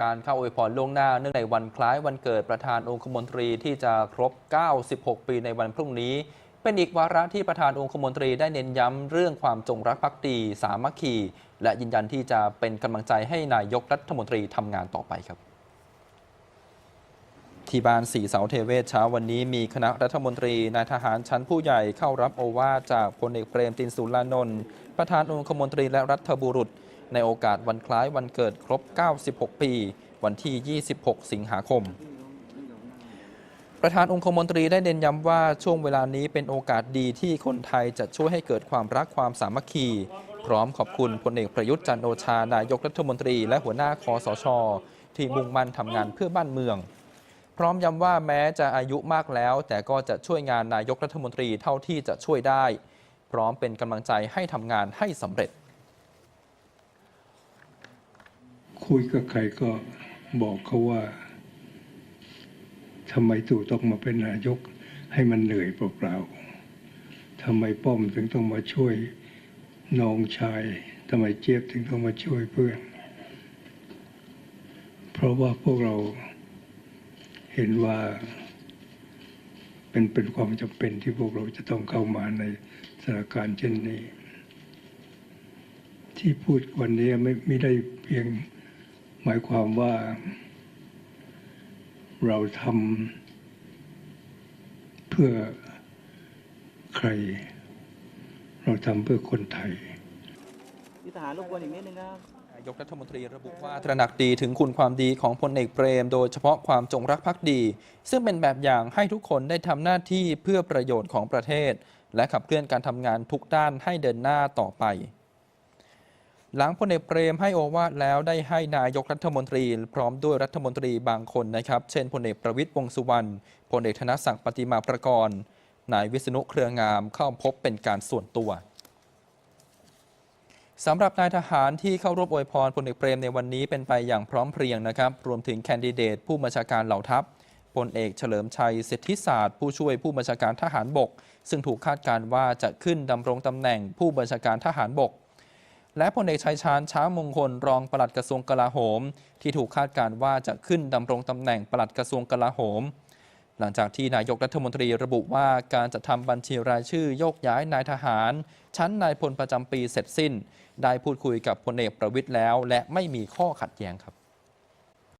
การเข้าอวยพรล่วงหน้าเนื่องในวันคล้ายวันเกิดประธานองคมนตรีที่จะครบ 96 ปีในวันพรุ่งนี้ เป็นอีกวาระที่ประธานองคมนตรีได้เน้นย้ำเรื่องความจงรักภักดี สามัคคี และยืนยันที่จะเป็นกำลังใจให้นายกรัฐมนตรีทำงานต่อไปครับ ที่บ้านสีเสาเทเวศเช้าวันนี้มีคณะรัฐมนตรีนายทหารชั้นผู้ใหญ่เข้ารับโอวาจากพลเอกเปรมตินสุรานนท์ประธานองคมนตรีและรัฐบุรุษ ในโอกาสวันคล้ายวันเกิดครบ 96 ปี วันที่ 26 สิงหาคม ประธานองคมนตรีได้เน้นย้ำว่าช่วงเวลานี้เป็นโอกาสดีที่คนไทยจะช่วยให้เกิดความรักความสามัคคี พร้อมขอบคุณพลเอกประยุทธ์จันโอชานายกรัฐมนตรี และหัวหน้าคอสช ที่มุ่งมั่นทำงานเพื่อบ้านเมืองพร้อมย้ำว่าแม้จะอายุมากแล้ว แต่ก็จะช่วยงานนายกรัฐมนตรีเท่าที่จะช่วยได้ พร้อมเป็นกำลังใจให้ทำงานให้สำเร็จ คุยกับใครก็บอกเขาว่าทำไมตู่ต้องมาเป็นนายกให้มันเหนื่อยเปล่าๆทำไมป้อมถึงต้องมาช่วยน้องชายทำไมเจี๊ยบถึงต้องมาช่วยเพื่อน เพราะว่าพวกเราเห็นว่าเป็นเป็นความจำเป็นที่พวกเราจะต้องเข้ามาในสถานการณ์เช่นนี้ ที่พูดวันนี้ไม่ไม่ได้เพียง หมายความว่า เราทำเพื่อใคร เราทำเพื่อคนไทยพี่ทหารรบกวนอีกนิดนึงครับนายกรัฐมนตรีระบุว่าตระหนักดีถึงคุณความดีของพลเอกเปรม โดยเฉพาะความจงรักภักดี ซึ่งเป็นแบบอย่างให้ทุกคนได้ทำหน้าที่เพื่อประโยชน์ของประเทศ และขับเคลื่อนการทำงานทุกด้านให้เดินหน้าต่อไป หลังพลเอกเปรมให้โอวาทแล้วได้ให้นายกรัฐมนตรี พร้อมด้วยรัฐมนตรีบางคนนะครับ เช่นพลเอกประวิตยวงสุวรรณพลเอกธนศักดิ์ปฏิมาประกรณ์นายวิษณุเครืองามเข้าพบเป็นการส่วนตัวสำหรับนายทหารที่เข้าร่วมอวยพรพลเอกเปรมในวันนี้เป็นไปอย่างพร้อมเพรียงนะครับ รวมถึงแคนดิเดต ผู้บัญชาการเหล่าทัพพลเอกเฉลิมชัยเศรษฐิศาสตร์ผู้ช่วยผู้บัญชาการทหารบก ซึ่งถูกคาดการณ์ว่าจะขึ้นดำรงตำแหน่งผู้บัญชาการทหารบก และพลเอกชัยชาญช้างมงคลรองปลัดกระทรวงกลาโหม ที่ถูกคาดการณ์ว่าจะขึ้นดำรงตำแหน่งปลัดกระทรวงกลาโหม หลังจากที่นายกรัฐมนตรีระบุว่าการจะทำบัญชีรายชื่อโยกย้ายนายทหาร ชั้นนายพลประจำปีเสร็จสิ้น ได้พูดคุยกับพลเอกประวิตยแล้ว และไม่มีข้อขัดแย้งครับ